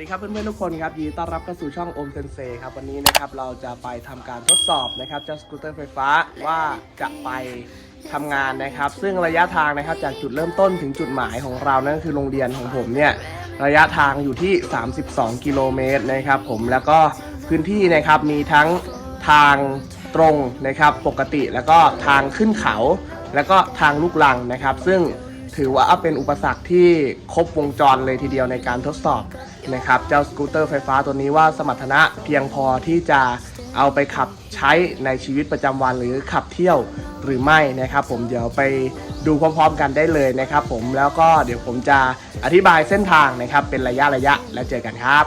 ดีครับเพื่อนๆทุกคนครับยินดีต้อนรับเข้าสู่ช่องโอมเซนเซครับวันนี้นะครับเราจะไปทำการทดสอบนะครับเจ้าสกูตเตอร์ไฟฟ้าว่าจะไปทำงานนะครับ ซึ่งระยะทางนะครับจากจุดเริ่มต้นถึงจุดหมายของเรานั่นก็คือโรงเรียนของผมเนี่ยระยะทางอยู่ที่ 32 กิโลเมตรนะครับผมแล้วก็พื้นที่นะครับมีทั้งทางตรงนะครับปกติแล้วก็ทางขึ้นเขา แล้วก็ทางลูกลังนะครับ ซึ่งถือว่าเป็นอุปสรรคที่ครบวงจรเลยทีเดียวในการทดสอบ นะครับ เจ้าสกูตเตอร์ไฟฟ้าตัวนี้ว่าสมรรถนะเพียงพอที่จะเอาไปขับใช้ในชีวิตประจำวันหรือขับเที่ยวหรือไม่นะครับ ผมเดี๋ยวไปดูพร้อมๆกันได้เลยนะครับ ผมแล้วก็เดี๋ยวผมจะอธิบายเส้นทางนะครับ เป็นระยะระยะแล้วเจอกันครับ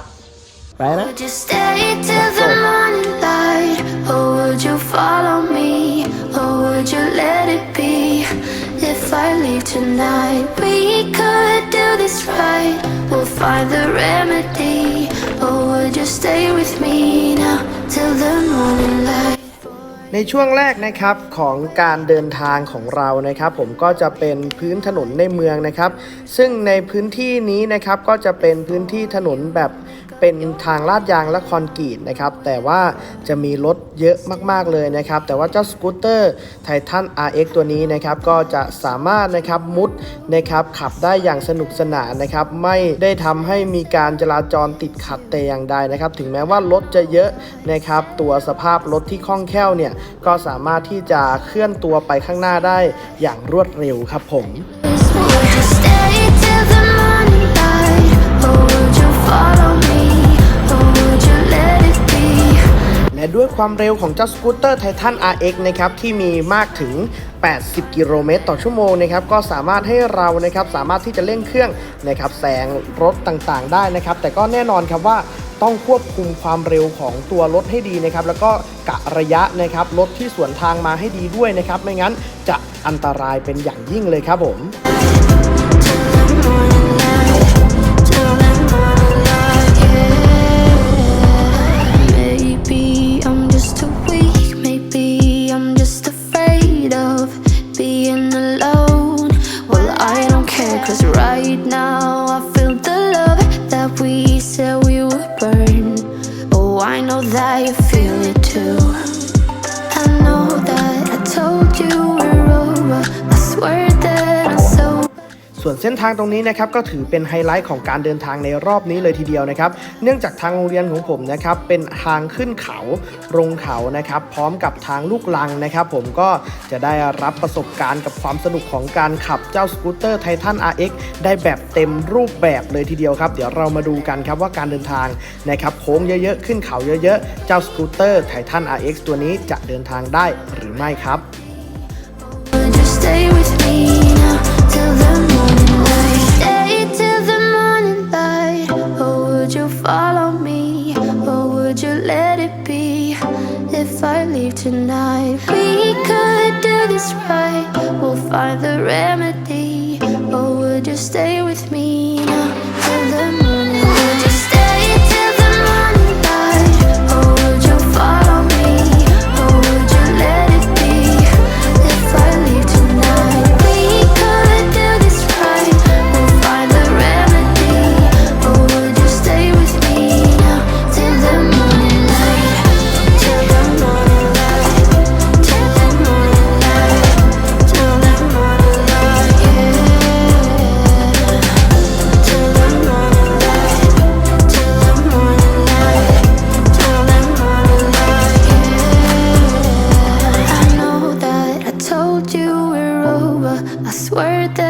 ไปนะ Would you stay till the morning light? Or would you follow me? Or would you let it be? If I leave tonight, we could do this right. We'll find the remedy. Oh, would you stay with me now till the morning light? ในช่วงแรกนะครับของการเดินทางของเรานะครับ ผมก็จะเป็นพื้นถนนในเมืองนะครับ ซึ่งในพื้นที่นี้นะครับก็จะเป็นพื้นที่ถนนแบบ เป็นทางลาดยางและคอนกรีตนะครับ แต่ว่าจะมีรถเยอะมากๆเลยนะครับ แต่ว่าเจ้าสกูตเตอร์ไททัน RX ตัวนี้นะครับ ก็จะสามารถนะครับมุดนะครับขับได้อย่างสนุกสนานนะครับ ไม่ได้ทำให้มีการจราจรติดขัดแต่อย่างใดนะครับ ถึงแม้ว่ารถจะเยอะนะครับ ตัวสภาพรถที่คล่องแคล่วเนี่ย ก็สามารถที่จะเคลื่อนตัวไปข้างหน้าได้อย่างรวดเร็วครับผม ด้วยความเร็วของเจ้าสกูตเตอร์ไททัน RX นะครับที่มีมากถึง 80 กิโลเมตรต่อชั่วโมงนะครับก็สามารถให้เรานะครับสามารถที่จะเร่งเครื่องนะครับแซงรถต่างๆ ได้นะครับ แต่ก็แน่นอนครับว่าต้องควบคุมความเร็วของตัวรถให้ดีนะครับ แล้วก็กะระยะนะครับรถที่สวนทางมาให้ดีด้วยนะครับ ไม่งั้นจะอันตรายเป็นอย่างยิ่งเลยครับผม being alone. Well, I don't care, cause right now I feel the love that we said we would burn. Oh, I know that you feel it too. I know that I told you we're over. I swear. ส่วนเส้นทางตรงนี้นะครับก็ถือเป็นไฮไลท์ของการเดินทางในรอบนี้เลยทีเดียวนะครับ เนื่องจากทางโรงเรียนของผมนะครับเป็นทางขึ้นเขาลงเขานะครับ พร้อมกับทางลูกลังนะครับ ผมก็จะได้รับประสบการณ์กับความสนุกของการขับเจ้าสกูตเตอร์ไททัน RX ได้แบบเต็มรูปแบบเลยทีเดียวครับ เดี๋ยวเรามาดูกันครับว่าการเดินทางนะครับโค้งเยอะๆ ขึ้นเขาเยอะๆ เจ้าสกูตเตอร์ไททัน RX ตัวนี้จะเดินทางได้หรือไม่ครับ tonight, we could do this right. We'll find the remedy. Or would you stay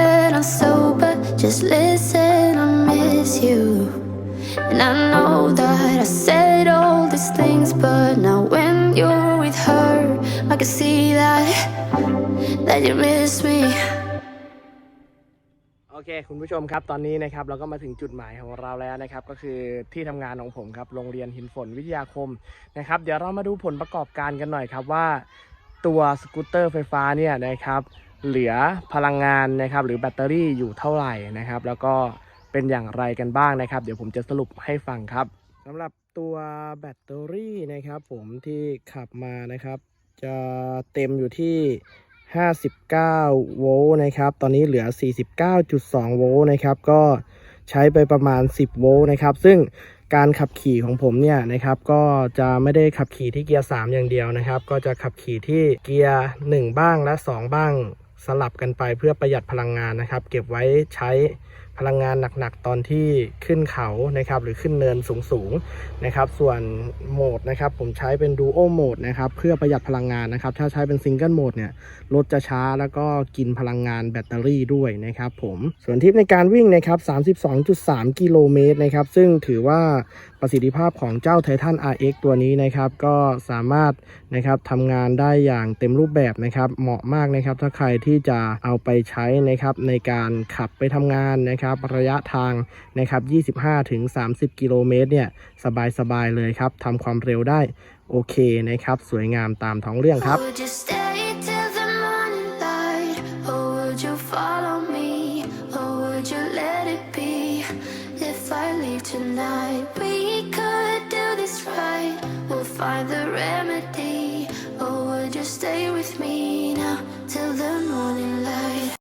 swear that I'm sober. Just listen, I miss you. And I know that I said all these things, but now when you're with her, I can see that that you miss me. โอเค คุณผู้ชมครับตอนนี้นะครับเราก็มาถึงจุดหมายของเราแล้วนะครับ ก็คือที่ทำงานของผมครับโรงเรียนหินฝนวิทยาคมนะครับ เดี๋ยวเรามาดูผลประกอบการกันหน่อยครับว่า ตัวสกูตเตอร์ไฟฟ้าเนี่ยนะครับ เหลือพลังงานนะครับหรือแบตเตอรี่อยู่เท่าไหร่นะครับ แล้วก็เป็นอย่างไรกันบ้างนะครับ เดี๋ยวผมจะสรุปให้ฟังครับสำหรับตัวแบตเตอรี่นะครับ ผมที่ขับมานะครับ จะเต็มอยู่ที่ 59 โวลต์นะครับ ตอนนี้เหลือ 49.2 โวลต์นะครับ ก็ใช้ไปประมาณ 10 โวลต์นะครับ ซึ่งการขับขี่ของผมเนี่ยนะครับ ก็จะไม่ได้ขับขี่ที่เกียร์ 3 อย่างเดียวนะครับ ก็จะขับขี่ที่เกียร์ 1 บ้างและ 2 บ้าง สลับกันไปเพื่อประหยัดพลังงานนะครับ เก็บไว้ใช้พลังงานหนักๆ ตอนที่ขึ้นเขานะครับหรือขึ้นเนินสูงๆนะครับส่วนโหมดนะครับผมใช้เป็น Duo Mode นะครับเพื่อประหยัดพลังงานนะครับถ้าใช้เป็น Single Mode เนี่ยรถจะช้าแล้วก็กินพลังงานแบตเตอรี่ด้วยนะครับผมส่วนทิปในการวิ่งนะครับ32.3 กิโลเมตรนะครับซึ่งถือว่าประสิทธิภาพของเจ้า Titan RX ตัวนี้นะครับก็สามารถนะครับทำงานได้อย่างเต็มรูปแบบนะครับเหมาะมากนะครับถ้าใครที่จะเอาไปใช้นะครับในการขับไปทำงานนะครับระยะทางนะครับ 25-30 กิโลเมตรเนี่ยสบายๆเลยครับทำความเร็วได้โอเคนะครับ สวยงามตามท้องเรื่องครับ Would you stay till the morning light? Or would you follow me? Or would you let it be? If I leave tonight, we could do this right. We'll find the remedy. Or would you stay with me now till the morning light?